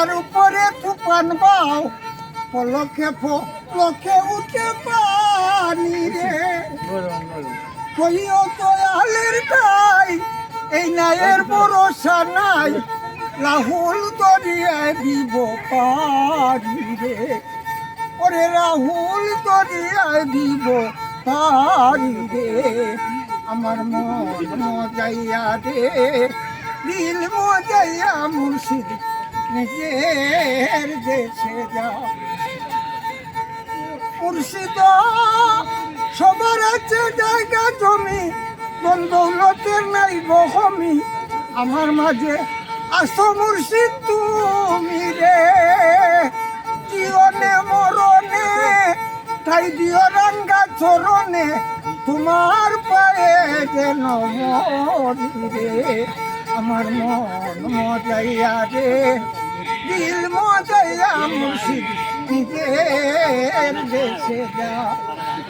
তার উপরে তুফান বাও। পলকে পলকে উঠে পানি রে। কইও তো আলের তাই এই নায়ের ভরসা নাই। রাহুল দরিয়ায় দিব পারি রে। ওরে রাহুল দরিয়ায় দিব পারি রে। আমার মন মজাইয়া রে, দিল মজাইয়া মুর্শিদ। নিজের দেশে যা মুর্শিদ, সবার আছে জায়গা জমি বন্ধুলতের নাই বহমি। আমার মাঝে আসো মুর্শিদ তুমি রে। জীবনে, মরণে তাই দিও রাঙ্গা চরণে, তোমার পায়ে যেন মরি রে। আমার মন মজাইয়া রে। মুর্শিদ দেশে যা